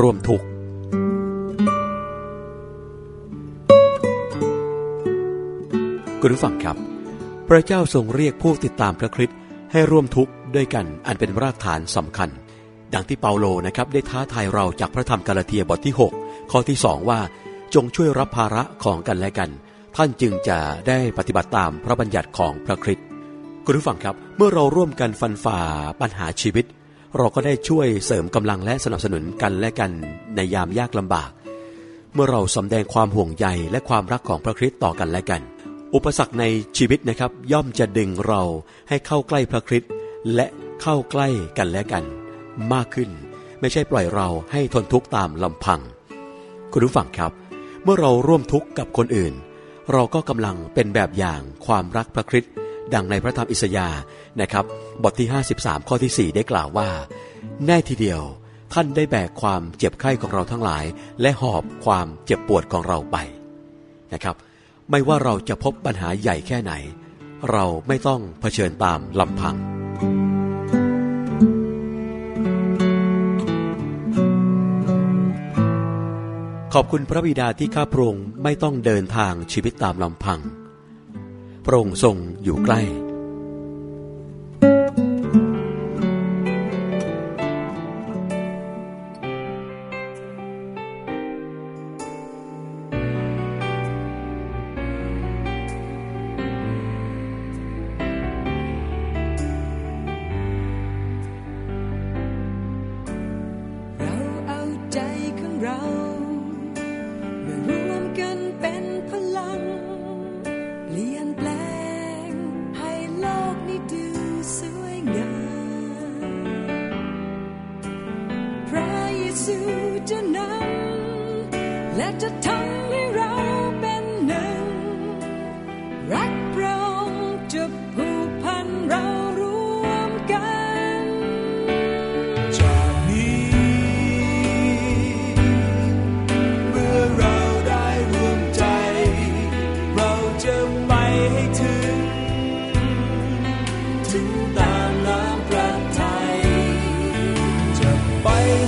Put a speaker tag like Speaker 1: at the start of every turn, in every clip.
Speaker 1: ร่วมทุกข์คุณผู้ฟังครับ พระเจ้าทรงเรียกผู้ติดตามพระคริสต์ให้ร่วมทุกข์ด้วยกันอันเป็นรากฐานสำคัญ ดังที่เปาโลนะครับได้ท้าทายเราจากพระธรรมกาลาเทียบทที่ 6 ข้อที่สองว่า จงช่วยรับภาระของกันและกัน ท่านจึงจะได้ปฏิบัติตามพระบัญญัติของพระคริสต์คุณผู้ฟังครับ เมื่อเราร่วมกันฟันฝ่าปัญหาชีวิต เราก็ได้ช่วยเสริมกำลังและสนับสนุนกันและกันในยามยากลำบาก เมื่อเราสำแดงความห่วงใยและความรักของพระคริสต์ต่อกันและกัน อุปสรรคในชีวิตนะครับ ย่อมจะดึงเราให้เข้าใกล้พระคริสต์และเข้าใกล้กันและกัน มากขึ้น ไม่ใช่ปล่อยเราให้ทนทุกข์ตามลำพัง คุณผู้ฟังครับ เมื่อเราร่วมทุกข์กับคนอื่น เราก็กำลังเป็นแบบอย่างความรักพระคริสต์ ดังในพระธรรมอิสยาห์นะครับบทที่ 53 ข้อที่ 4 ได้กล่าวว่า แน่ทีเดียวท่านได้แบกความเจ็บไข้ของเราทั้งหลาย และหอบความเจ็บปวดของเราไปนะครับ ไม่ว่าเราจะพบปัญหาใหญ่แค่ไหน เราไม่ต้องเผชิญตามลำพัง ขอบคุณพระบิดาที่ข้าพระองค์ไม่ต้องเดินทางชีวิตตามลำพัง พระองค์ทรงอยู่ใกล้
Speaker 2: ซูจะนำและจะทำ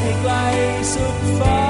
Speaker 3: ให้ไกลสุดฟ้า